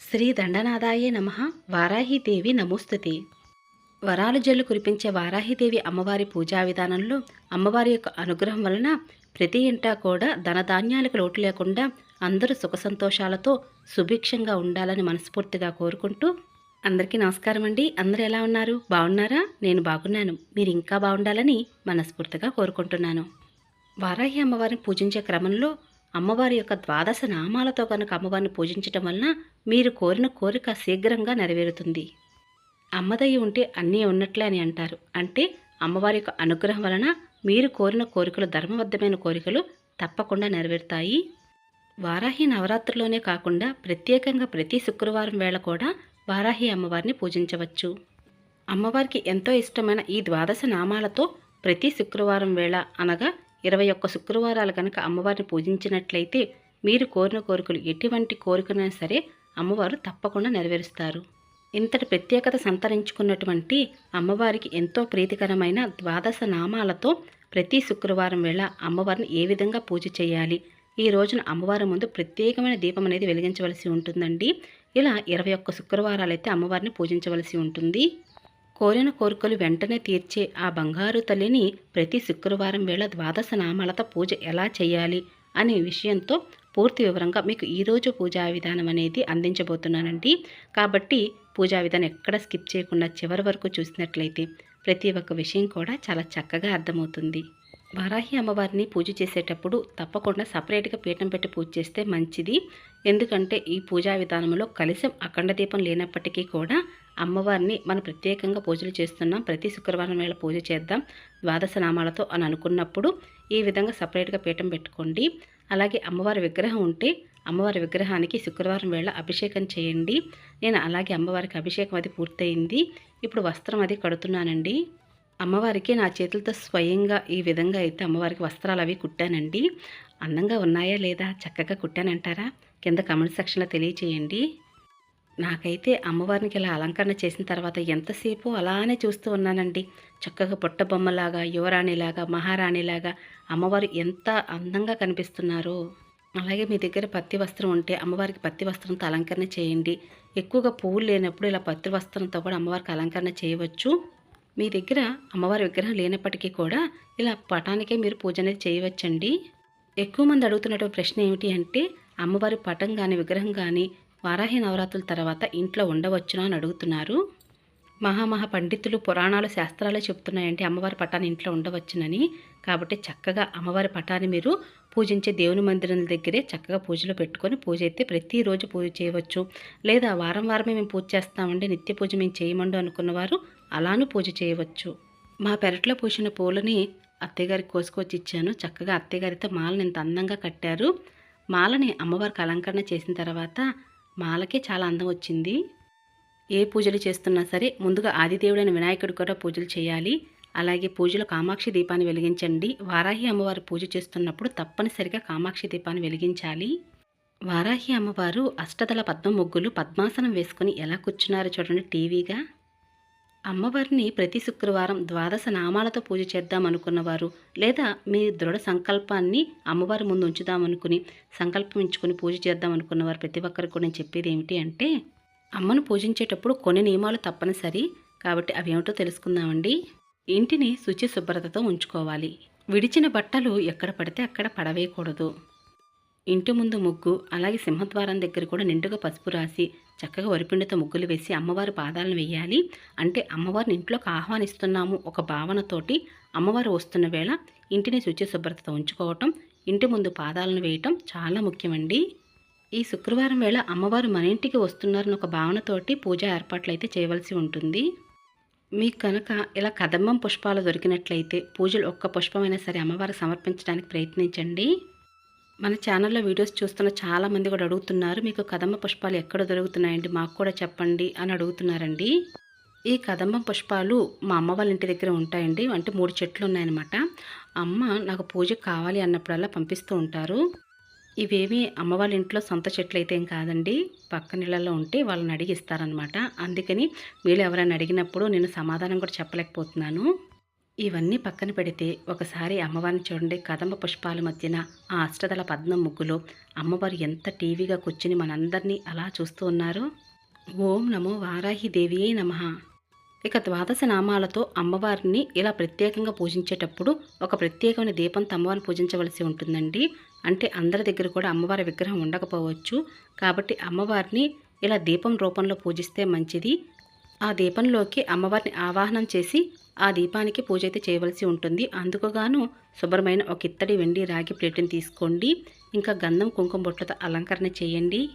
శ్రీ దండనాథాయ నమ. వారాహీదేవి నమోస్తుతి. వరాలు జల్లు కురిపించే వారాహిదేవి అమ్మవారి పూజా విధానంలో అమ్మవారి యొక్క అనుగ్రహం వలన ప్రతి ఇంటా కూడా ధనధాన్యాలకు లోటు లేకుండా అందరూ సుఖ సంతోషాలతో సుభిక్షంగా ఉండాలని మనస్ఫూర్తిగా కోరుకుంటూ అందరికీ నమస్కారం అండి. అందరూ ఎలా ఉన్నారు? బాగున్నారా? నేను బాగున్నాను. మీరు ఇంకా బాగుండాలని మనస్ఫూర్తిగా కోరుకుంటున్నాను. వారాహి అమ్మవారిని పూజించే క్రమంలో అమ్మవారి యొక్క ద్వాదశ నామాలతో కనుక అమ్మవారిని పూజించటం వలన మీరు కోరిన కోరిక శీఘ్రంగా నెరవేరుతుంది. అమ్మదయ్య ఉంటే అన్నీ ఉన్నట్లే అని అంటారు. అంటే అమ్మవారి యొక్క అనుగ్రహం వలన మీరు కోరిన కోరికలు ధర్మబద్ధమైన కోరికలు తప్పకుండా నెరవేరుతాయి. వారాహి నవరాత్రిలోనే కాకుండా ప్రత్యేకంగా ప్రతి శుక్రవారం వేళ కూడా వారాహి అమ్మవారిని పూజించవచ్చు. అమ్మవారికి ఎంతో ఇష్టమైన ఈ ద్వాదశ నామాలతో ప్రతి శుక్రవారం వేళ అనగా ఇరవై ఒక్క శుక్రవారాలు కనుక అమ్మవారిని పూజించినట్లయితే మీరు కోరిన కోరికలు ఎటువంటి కోరికనైనా సరే అమ్మవారు తప్పకుండా నెరవేరుస్తారు. ఇంతటి ప్రత్యేకత సంతరించుకున్నటువంటి అమ్మవారికి ఎంతో ప్రీతికరమైన ద్వాదశ నామాలతో ప్రతి శుక్రవారం వేళ అమ్మవారిని ఏ విధంగా పూజ చేయాలి? ఈ రోజున అమ్మవారి ముందు ప్రత్యేకమైన దీపం అనేది వెలిగించవలసి ఉంటుందండి. ఇలా ఇరవై ఒక్క శుక్రవారాలైతే అమ్మవారిని పూజించవలసి ఉంటుంది. కోరిన కోరికలు వెంటనే తీర్చే ఆ బంగారు తల్లిని ప్రతి శుక్రవారం వేళ ద్వాదశ నామాలతో పూజ ఎలా చేయాలి అనే విషయంతో పూర్తి వివరంగా మీకు ఈరోజు పూజా విధానం అనేది అందించబోతున్నానండి. కాబట్టి పూజా విధానం ఎక్కడ స్కిప్ చేయకుండా చివరి వరకు చూసినట్లయితే ప్రతి ఒక్క విషయం కూడా చాలా చక్కగా అర్థమవుతుంది. వారాహి అమ్మవారిని పూజ చేసేటప్పుడు తప్పకుండా సపరేట్గా పీఠం పెట్టి పూజ చేస్తే మంచిది. ఎందుకంటే ఈ పూజా విధానంలో కలిసం అఖండ దీపం లేనప్పటికీ కూడా అమ్మవారిని మనం ప్రత్యేకంగా పూజలు చేస్తున్నాం. ప్రతి శుక్రవారం వేళ పూజ చేద్దాం ద్వాదశ నామాలతో అని అనుకున్నప్పుడు ఈ విధంగా సపరేట్గా పీఠం పెట్టుకోండి. అలాగే అమ్మవారి విగ్రహం ఉంటే అమ్మవారి విగ్రహానికి శుక్రవారం వేళ అభిషేకం చేయండి. నేను అలాగే అమ్మవారికి అభిషేకం అది పూర్తయింది. ఇప్పుడు వస్త్రం అది కడుతున్నానండి. అమ్మవారికి నా చేతులతో స్వయంగా ఈ విధంగా అయితే అమ్మవారికి వస్త్రాలు అవి కుట్టానండి. అందంగా ఉన్నాయా లేదా చక్కగా కుట్టానంటారా? కింద కమెంట్ సెక్షన్లో తెలియచేయండి. నాకైతే అమ్మవారికి ఇలా అలంకరణ చేసిన తర్వాత ఎంతసేపు అలానే చూస్తూ ఉన్నానండి. చక్కగా పుట్ట బొమ్మలాగా యువరాణిలాగా మహారాణిలాగా అమ్మవారు ఎంత అందంగా కనిపిస్తున్నారో. అలాగే మీ దగ్గర పత్తి వస్త్రం ఉంటే అమ్మవారికి పత్తి వస్త్రంతో అలంకరణ చేయండి. ఎక్కువగా పువ్వులు లేనప్పుడు ఇలా పత్తి వస్త్రంతో కూడా అమ్మవారికి అలంకరణ చేయవచ్చు. మీ దగ్గర అమ్మవారి విగ్రహం లేనప్పటికీ కూడా ఇలా పటానికే మీరు పూజ అనేది చేయవచ్చండి. ఎక్కువ మంది అడుగుతున్నటువంటి ప్రశ్న ఏమిటి అంటే అమ్మవారి పటం కానీ విగ్రహం కానీ వారాహి నవరాత్రుల తర్వాత ఇంట్లో ఉండవచ్చునా అని అడుగుతున్నారు. మహామహా పండితులు పురాణాలు శాస్త్రాలే చెప్తున్నాయంటే అమ్మవారి పటాన్ని ఇంట్లో ఉండవచ్చునని. కాబట్టి చక్కగా అమ్మవారి పటాన్ని మీరు పూజించే దేవుని మందిరం దగ్గరే చక్కగా పూజలు పెట్టుకొని పూజ అయితే ప్రతిరోజు పూజ చేయవచ్చు. లేదా వారం వారమే మేము పూజ చేస్తామండి నిత్య పూజ మేము చేయమండు అనుకున్నవారు అలానూ పూజ చేయవచ్చు. మా పెరట్లో పూసిన పూలని అత్తయ్యగారికి కోసుకొచ్చి ఇచ్చాను. చక్కగా అత్తయ్యగారితో మాలను ఇంత అందంగా కట్టారు. మాలని అమ్మవారికి అలంకరణ చేసిన తర్వాత మాలకే చాలా అందం వచ్చింది. ఏ పూజలు చేస్తున్నా సరే ముందుగా ఆదిదేవుడైన వినాయకుడు కూడా పూజలు చేయాలి. అలాగే పూజలో కామాక్షి దీపాన్ని వెలిగించండి. వారాహి అమ్మవారు పూజ చేస్తున్నప్పుడు తప్పనిసరిగా కామాక్షి దీపాన్ని వెలిగించాలి. వారాహి అమ్మవారు అష్టదళ పద్మ ముగ్గులు పద్మాసనం వేసుకుని ఎలా కూర్చున్నారో చూడండి టీవీగా. అమ్మవారిని ప్రతి శుక్రవారం ద్వాదశ నామాలతో పూజ చేద్దాం అనుకున్నవారు లేదా మీ దృఢ సంకల్పాన్ని అమ్మవారి ముందు ఉంచుదామనుకుని సంకల్పం ఉంచుకుని పూజ చేద్దాం అనుకున్నవారు ప్రతి ఒక్కరికి కూడా నేను చెప్పేది ఏమిటి అంటే అమ్మను పూజించేటప్పుడు కొన్ని నియమాలు తప్పనిసరి కాబట్టి అవి ఏమిటో తెలుసుకుందామండి. ఇంటిని శుచి శుభ్రతతో ఉంచుకోవాలి. విడిచిన బట్టలు ఎక్కడ పడితే అక్కడ పడవేయకూడదు. ఇంటి ముందు ముగ్గు అలాగే సింహద్వారం దగ్గర కూడా నిండుగా పసుపు రాసి చక్కగా వరిపిండితో ముగ్గులు వేసి అమ్మవారి పాదాలను వేయాలి. అంటే అమ్మవారిని ఇంట్లోకి ఆహ్వానిస్తున్నాము ఒక భావనతోటి అమ్మవారు వస్తున్న వేళ ఇంటిని శుచి శుభ్రతతో ఉంచుకోవటం ఇంటి ముందు పాదాలను వేయటం చాలా ముఖ్యమండి. ఈ శుక్రవారం వేళ అమ్మవారు మన ఇంటికి వస్తున్నారని ఒక భావనతోటి పూజ ఏర్పాట్లు అయితే చేయవలసి ఉంటుంది. మీకు కనుక ఇలా కదంబం పుష్పాలు దొరికినట్లయితే పూజలు ఒక్క పుష్పమైనా సరే అమ్మవారు సమర్పించడానికి ప్రయత్నించండి. మన ఛానల్లో వీడియోస్ చూస్తున్న చాలామంది కూడా అడుగుతున్నారు మీకు కదంబ పుష్పాలు ఎక్కడ దొరుకుతున్నాయండి? మాకు కూడా చెప్పండి అని అడుగుతున్నారండి. ఈ కదంబ పుష్పాలు మా అమ్మ వాళ్ళ ఇంటి దగ్గర ఉంటాయండి. అంటే మూడు చెట్లు ఉన్నాయన్నమాట. అమ్మ నాకు పూజకు కావాలి అన్నప్పుడల్లా పంపిస్తూ ఉంటారు. ఇవేమి అమ్మ వాళ్ళ ఇంట్లో సొంత చెట్లు అయితే ఏం కాదండి. పక్క నీళ్ళల్లో ఉంటే వాళ్ళని అడిగి ఇస్తారనమాట అందుకని వీళ్ళు ఎవరైనా అడిగినప్పుడు నేను సమాధానం కూడా చెప్పలేకపోతున్నాను. ఇవన్నీ పక్కన పెడితే ఒకసారి అమ్మవారిని చూడండి. కదంబ పుష్పాల మధ్యన ఆ అష్టదళ పద్మం ముగ్గులో. అమ్మవారు ఎంత టీవీగా కూర్చుని మనందరినీ అలా చూస్తూ ఉన్నారు. ఓం నమో వారాహి దేవియే నమః. ఇక ద్వాదశ నామాలతో అమ్మవారిని ఇలా ప్రత్యేకంగా పూజించేటప్పుడు ఒక ప్రత్యేకమైన దీపంతో అమ్మవారిని పూజించవలసి ఉంటుందండి. అంటే అందరి దగ్గర కూడా అమ్మవారి విగ్రహం ఉండకపోవచ్చు. కాబట్టి అమ్మవారిని ఇలా దీపం రూపంలో పూజిస్తే మంచిది. ఆ దీపంలోకి అమ్మవారిని ఆవాహనం చేసి ఆ దీపానికి పూజ అయితే చేయవలసి ఉంటుంది. అందుకుగాను శుభ్రమైన ఒక ఇత్తడి వెండి రాగి ప్లేట్ని తీసుకోండి. ఇంకా గంధం కుంకుమ బొట్లతో అలంకరణ చేయండి.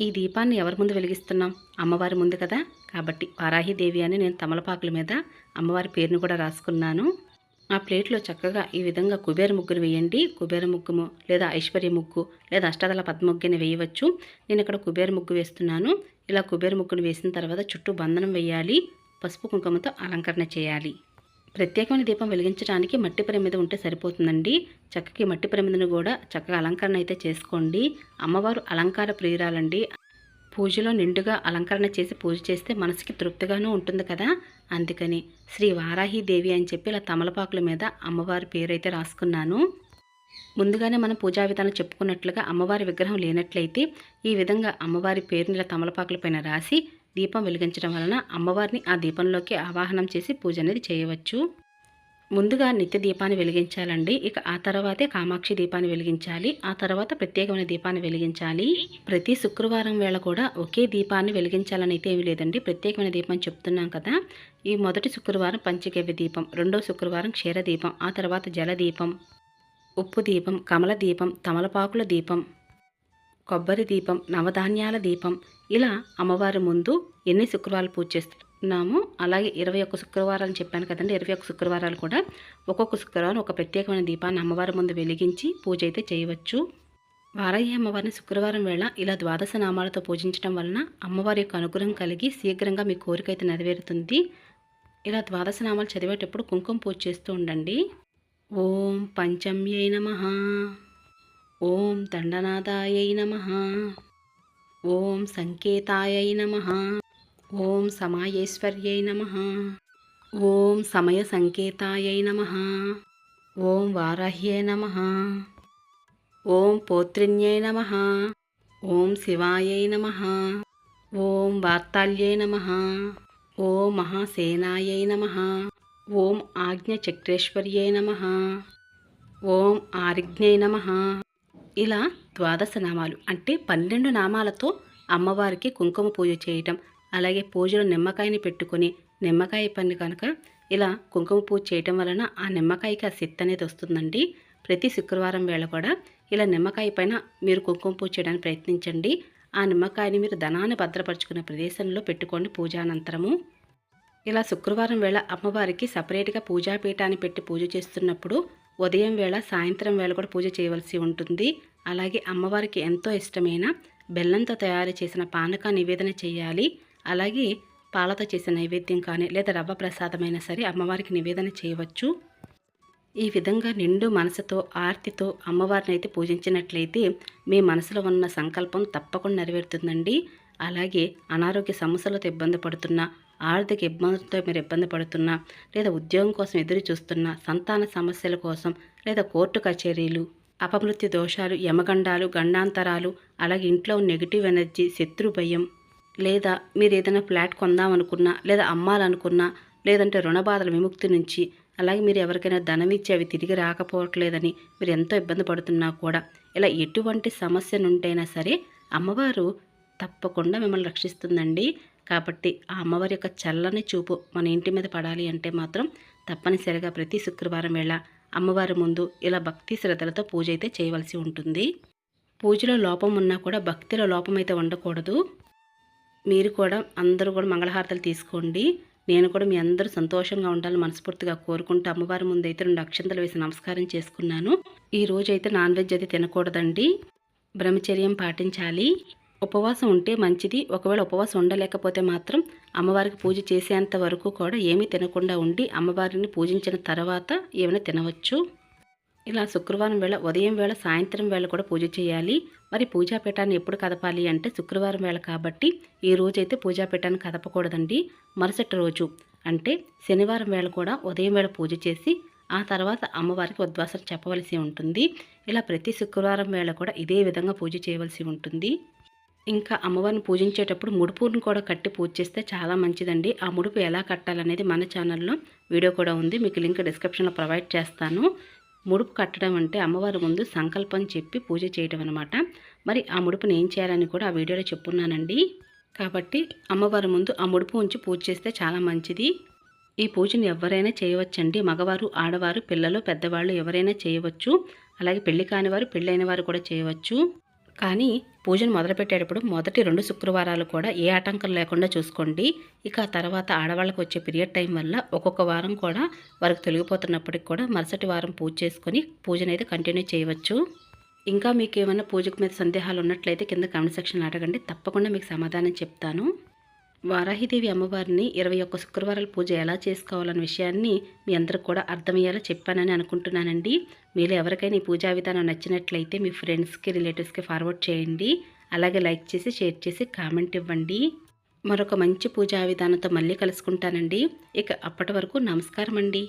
ఈ దీపాన్ని ఎవరి ముందు వెలిగిస్తున్నాం? అమ్మవారి ముందు కదా? కాబట్టి వారాహిదేవి అని నేను తమలపాకుల మీద అమ్మవారి పేరును కూడా రాసుకున్నాను. ఆ ప్లేట్లో చక్కగా ఈ విధంగా కుబేర ముగ్గును వేయండి. కుబేర ముగ్గుము లేదా ఐశ్వర్య ముగ్గు లేదా అష్టదళ పద్మ ముగ్గుని వేయవచ్చు. నేను ఇక్కడ కుబేర ముగ్గు వేస్తున్నాను. ఇలా కుబేర ముగ్గును వేసిన తర్వాత చుట్టూ బంధనం వేయాలి. పసుపు కుంకుమతో అలంకరణ చేయాలి. ప్రత్యేకమైన దీపం వెలిగించడానికి మట్టి ప్రమిద ఉంటే సరిపోతుందండి. చక్కకి మట్టి ప్రమిదను కూడా చక్కగా అలంకరణ అయితే చేసుకోండి. అమ్మవారు అలంకార ప్రియురాలండి. పూజలో నిండుగా అలంకరణ చేసి పూజ చేస్తే మనసుకి తృప్తిగాను ఉంటుంది కదా. అందుకని శ్రీ వారాహి దేవి అని చెప్పి ఇలా తమలపాకుల మీద అమ్మవారి పేరు అయితే రాసుకున్నాను. ముందుగానే మనం పూజా విధానం చెప్పుకున్నట్లుగా అమ్మవారి విగ్రహం లేనట్లయితే ఈ విధంగా అమ్మవారి పేరుని ఇలా తమలపాకుల పైన రాసి దీపం వెలిగించడం వలన అమ్మవారిని ఆ దీపంలోకి ఆవాహనం చేసి పూజ అనేది చేయవచ్చు. ముందుగా నిత్య దీపాన్ని వెలిగించాలండి. ఇక ఆ తర్వాతే కామాక్షి దీపాన్ని వెలిగించాలి. ఆ తర్వాత ప్రత్యేకమైన దీపాన్ని వెలిగించాలి. ప్రతి శుక్రవారం వేళ కూడా ఒకే దీపాన్ని వెలిగించాలని అయితే ఏమీ లేదండి. ప్రత్యేకమైన దీపం చెప్తున్నాం కదా. ఈ మొదటి శుక్రవారం పంచగవ్య దీపం రెండవ శుక్రవారం క్షీర దీపం ఆ తర్వాత జల దీపం ఉప్పు దీపం కమల దీపం తమలపాకుల దీపం కొబ్బరి దీపం నవధాన్యాల దీపం ఇలా అమ్మవారి ముందు ఎన్ని శుక్రవారాలు పూజ చేస్తున్నామో అలాగే ఇరవై ఒక్క శుక్రవారాలు చెప్పాను కదండి. ఇరవై ఒక్క శుక్రవారాలు కూడా ఒక్కొక్క శుక్రవారం ఒక ప్రత్యేకమైన దీపాన్ని అమ్మవారి ముందు వెలిగించి పూజ అయితే చేయవచ్చు. వారయ్య అమ్మవారిని శుక్రవారం వేళ ఇలా ద్వాదశ నామాలతో పూజించడం వలన అమ్మవారి యొక్క అనుగ్రహం కలిగి శీఘ్రంగా మీ కోరిక అయితే నెరవేరుతుంది. ఇలా ద్వాదశ నామాలు చదివేటప్పుడు కుంకుమ పూజ చేస్తూ ఉండండి. ఓం పంచమ్యై నమ. ఓం దండనాదాయై నమ ఓం సంకేతాయై నమ ఓం సమాయేశ్వర్యై నమ ఓం సమయ సంకేతాయై నమ ఓం వారాహ్యే నమ ఓం పౌత్రిణ్యై నమ ఓం శివాయై నమ ఓం వార్తాల్యై నమ ఓం మహాసేనాయై నమ ఓం ఆజ్ఞచక్రేశ్వర్యై నమ ఓం ఆరిజ్ఞై నమ ఇలా ద్వాదశ నామాలు అంటే పన్నెండు నామాలతో అమ్మవారికి కుంకుమ పూజ చేయటం అలాగే పూజలో నిమ్మకాయని పెట్టుకొని నిమ్మకాయ పని కనుక ఇలా కుంకుమ పూజ చేయటం వలన ఆ నిమ్మకాయకి ఆ శక్తి అనేది వస్తుందండి. ప్రతి శుక్రవారం వేళ కూడా ఇలా నిమ్మకాయ పైన మీరు కుంకుమ పూజ చేయడానికి ప్రయత్నించండి. ఆ నిమ్మకాయని మీరు ధనాన్ని భద్రపరుచుకున్న ప్రదేశంలో పెట్టుకోండి పూజానంతరము. ఇలా శుక్రవారం వేళ అమ్మవారికి సపరేట్గా పూజాపీఠాన్ని పెట్టి పూజ చేస్తున్నప్పుడు ఉదయం వేళ సాయంత్రం వేళ కూడా పూజ చేయవలసి ఉంటుంది. అలాగే అమ్మవారికి ఎంతో ఇష్టమైన బెల్లంతో తయారు చేసిన పానక నివేదన చేయాలి. అలాగే పాలతో చేసిన నైవేద్యం కానీ లేదా రవ్వ ప్రసాదమైనా సరే అమ్మవారికి నివేదన చేయవచ్చు. ఈ విధంగా నిండు మనసుతో ఆర్తితో అమ్మవారిని అయితే పూజించినట్లయితే మీ మనసులో ఉన్న సంకల్పం తప్పకుండా నెరవేరుతుందండి. అలాగే అనారోగ్య సమస్యలతో ఇబ్బంది పడుతున్నా ఆర్థిక ఇబ్బందులతో మీరు ఇబ్బంది పడుతున్నా లేదా ఉద్యోగం కోసం ఎదురు చూస్తున్నా సంతాన సమస్యల కోసం లేదా కోర్టు కచేరీలు అపమృత్యు దోషాలు యమగండాలు గండాంతరాలు అలాగే ఇంట్లో నెగిటివ్ ఎనర్జీ శత్రు భయం లేదా మీరు ఏదైనా ఫ్లాట్ కొందామనుకున్నా లేదా అమ్మాలనుకున్నా లేదంటే రుణ బాధల విముక్తి నుంచి అలాగే మీరు ఎవరికైనా ధనం ఇచ్చి అవి తిరిగి రాకపోవట్లేదని మీరు ఎంతో ఇబ్బంది పడుతున్నా కూడా ఇలా ఎటువంటి సమస్య నుండైనా సరే అమ్మవారు తప్పకుండా మిమ్మల్ని రక్షిస్తుందండి. కాబట్టి ఆ అమ్మవారి యొక్క చల్లని చూపు మన ఇంటి మీద పడాలి అంటే మాత్రం తప్పనిసరిగా ప్రతి శుక్రవారం వేళ అమ్మవారి ముందు ఇలా భక్తి శ్రద్ధలతో పూజ అయితే చేయవలసి ఉంటుంది. పూజలో లోపం ఉన్నా కూడా భక్తిలో లోపం అయితే ఉండకూడదు. మీరు కూడా అందరూ కూడా మంగళహారతలు తీసుకోండి. నేను కూడా మీ అందరూ సంతోషంగా ఉండాలని మనస్ఫూర్తిగా కోరుకుంటూ అమ్మవారి ముందు అయితే రెండు అక్షంతలు వేసి నమస్కారం చేసుకున్నాను. ఈ రోజు అయితే నాన్ వెజ్ అయితే తినకూడదండి. బ్రహ్మచర్యం పాటించాలి. ఉపవాసం ఉంటే మంచిది. ఒకవేళ ఉపవాసం ఉండలేకపోతే మాత్రం అమ్మవారికి పూజ చేసేంత వరకు కూడా ఏమీ తినకుండా ఉండి అమ్మవారిని పూజించిన తర్వాత ఏమైనా తినవచ్చు. ఇలా శుక్రవారం వేళ ఉదయం వేళ సాయంత్రం వేళ కూడా పూజ చేయాలి. మరి పూజాపీఠాన్ని ఎప్పుడు కదపాలి అంటే శుక్రవారం వేళ కాబట్టి ఈ రోజైతే పూజాపీఠాన్ని కదపకూడదండి. మరుసటి రోజు అంటే శనివారం వేళ కూడా ఉదయం వేళ పూజ చేసి ఆ తర్వాత అమ్మవారికి ఉద్వాసన చెప్పవలసి ఉంటుంది. ఇలా ప్రతి శుక్రవారం వేళ కూడా ఇదే విధంగా పూజ చేయవలసి ఉంటుంది. ఇంకా అమ్మవారిని పూజించేటప్పుడు ముడుపును కూడా కట్టి పూజ చేస్తే చాలా మంచిదండి. ఆ ముడుపు ఎలా కట్టాలనేది మన ఛానల్లో వీడియో కూడా ఉంది. మీకు లింక్ డిస్క్రిప్షన్లో ప్రొవైడ్ చేస్తాను. ముడుపు కట్టడం అంటే అమ్మవారి ముందు సంకల్పం చెప్పి పూజ చేయడం అనమాట మరి ఆ ముడుపుని ఏం చేయాలని కూడా ఆ వీడియోలో చెప్పున్నానండి. కాబట్టి అమ్మవారి ముందు ఆ ముడుపు ఉంచి పూజ చేస్తే చాలా మంచిది. ఈ పూజను ఎవరైనా చేయవచ్చండి. మగవారు ఆడవారు పిల్లలు పెద్దవాళ్ళు ఎవరైనా చేయవచ్చు. అలాగే పెళ్ళి కాని వారు పెళ్ళైన వారు కూడా చేయవచ్చు. కానీ పూజను మొదలుపెట్టేటప్పుడు మొదటి రెండు శుక్రవారాలు కూడా ఏ ఆటంకం లేకుండా చూసుకోండి. ఇక తర్వాత ఆడవాళ్ళకు వచ్చే పీరియడ్ టైం వల్ల ఒక్కొక్క వారం కూడా వారికి తొలగిపోతున్నప్పటికి కూడా మరుసటి వారం పూజ చేసుకొని పూజనైతే అయితే కంటిన్యూ చేయవచ్చు. ఇంకా మీకు ఏమైనా పూజకు మీద సందేహాలు ఉన్నట్లయితే కింద కామెంట్ సెక్షన్ అడగండి. తప్పకుండా మీకు సమాధానం చెప్తాను. వారాహిదేవి అమ్మవారిని ఇరవై ఒక్క శుక్రవారాల పూజ ఎలా చేసుకోవాలన్న విషయాన్ని మీ అందరికి కూడా అర్థమయ్యేలా చెప్పానని అనుకుంటున్నానండి. మీరు ఎవరికైనా ఈ పూజా విధానం నచ్చినట్లయితే మీ ఫ్రెండ్స్కి రిలేటివ్స్కి ఫార్వర్డ్ చేయండి. అలాగే లైక్ చేసి షేర్ చేసి కామెంట్ ఇవ్వండి. మరొక మంచి పూజా విధానంతో మళ్ళీ కలుసుకుంటానండి. ఇక అప్పటి వరకు నమస్కారం అండి